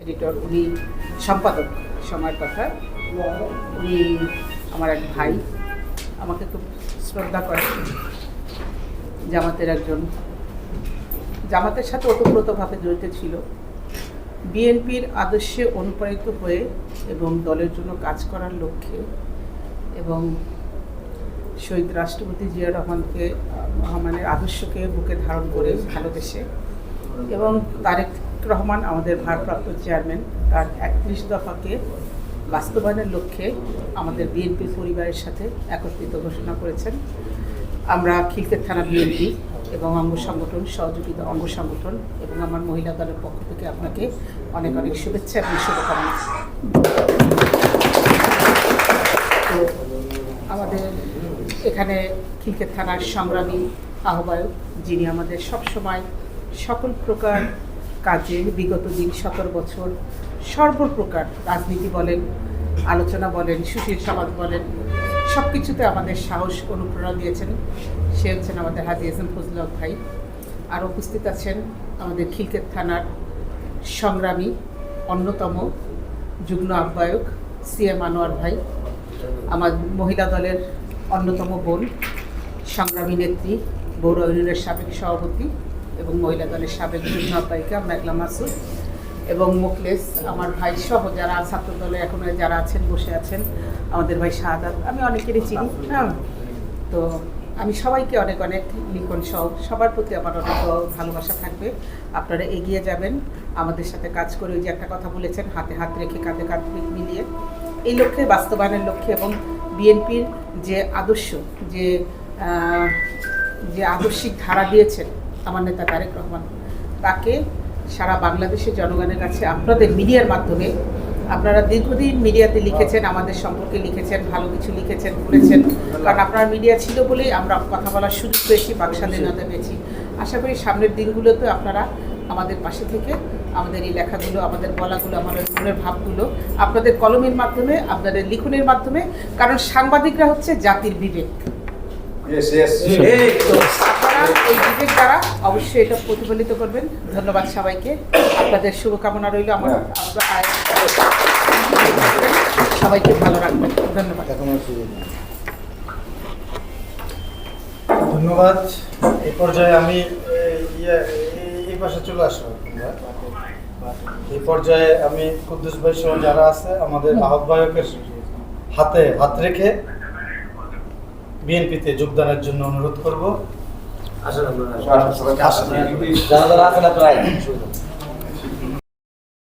Editor উনি সম্পাদক সময়ের কথা। উনি আমার এক ভাই। আমাকে খুব শ্রদ্ধা করে জামাতের একজন। জামাতের সাথে ওতপ্রোতভাবে জড়িত ছিল। বিএনপির আদর্শে অনুপ্রাণিত হয়ে এবং দলের জন্য কাজ করার লক্ষ্যে এবং শহীদ রাষ্ট্রপতি জিয়া রহমানকে রহমানের আদর্শকে বুকে ধারণ করে ভালোবেসে এবং তারেক রহমান আমাদের ভারপ্রাপ্ত চেয়ারম্যান, তার একত্রিশ দফাকে বাস্তবায়নের লক্ষ্যে আমাদের বিএনপি পরিবারের সাথে একত্রিত ঘোষণা করেছেন। আমরা খিলকের থানা বিএনপি এবং অঙ্গ সংগঠন, সহযোগিতা অঙ্গ সংগঠন এবং আমার মহিলা দলের পক্ষ থেকে আপনাকে অনেক অনেক শুভেচ্ছা এবং শুভকামনা। আমাদের এখানে খিলকের থানার সংগ্রামী আহ্বায়ক, যিনি আমাদের সবসময় সকল প্রকার কাজে বিগত দিন সতেরো বছর সর্বপ্রকার রাজনীতি বলেন, আলোচনা বলেন, সুশীল সমাজ বলেন সব কিছুতে আমাদের সাহস, অনুপ্রেরণা দিয়েছেন। সে হচ্ছেন আমাদের হাজি এসএম ফজল ভাই। আর উপস্থিত আছেন আমাদের খিলকেত থানার সংগ্রামী অন্যতম যুগ্ম আহ্বায়ক সি এম আনোয়ার ভাই, আমার মহিলা দলের অন্যতম বোন, সংগ্রামী নেত্রী বৌর ইউনিয়নের সাবেক সভাপতি এবং মহিলা দলের সাবেক যুগ্ম মেঘলা মাসুদ এবং মুকলেস আমার ভাই সহ যারা ছাত্র দলে এখন যারা আছেন, বসে আছেন, আমাদের ভাই শাহাদাত, আমি অনেকেরই চিনি হ্যাঁ? তো আমি সবাইকে অনেক অনেক লিখন সহ, সবার প্রতি আমার অনেক ভালোবাসা থাকবে। আপনারা এগিয়ে যাবেন, আমাদের সাথে কাজ করে ওই যে একটা কথা বলেছেন, হাতে হাত রেখে কাঁধে কাঁধ মিলিয়ে। এই লক্ষ্যে, বাস্তবায়নের লক্ষ্যে এবং বিএনপির যে আদর্শ, যে যে আদর্শিক ধারা দিয়েছেন আমার নেতা তারেক রহমান। তাকে সারা বাংলাদেশের জনগণের কাছে আপনাদের মিডিয়ার মাধ্যমে আপনারা দীর্ঘদিন মিডিয়াতে লিখেছেন আমাদের সম্পর্কে লিখেছেন ভালো কিছু লিখেছেন বলেছেন কারণ আপনার মিডিয়া ছিল বলেই আমরা কথা বলার সুযোগ পেয়েছি বাক স্বাধীনতা পেয়েছি। আশা করি সামনের দিনগুলোতে আপনারা আমাদের পাশে থেকে আমাদের এই লেখাগুলো আমাদের বলাগুলো আমাদের মনের ভাবগুলো আপনাদের কলমের মাধ্যমে আপনাদের লিখনের মাধ্যমে কারণ সাংবাদিকরা হচ্ছে জাতির বিবেক। আপনারা এই বিবেক দ্বারা অবশ্যই এটা প্রতিফলিত করবেন। ধন্যবাদ সবাইকে। আপনাদের শুভকামনা রইল আমার সবাইকে ভালো রাখবেন। ধন্যবাদ। ধন্যবাদ। এ পর্যায়ে আমি এই, ইয়ে, এই- পাশে চলে আসব। এই পর্যায়ে আমি কুদ্দুস ভাই সহ যারা আছে আমাদের আহ্বায়কের হাতে হাত রেখে বিএনপিতে যোগদানের জন্য অনুরোধ করব। আসেন। আসেন। যারা যারা আপনারা আইন।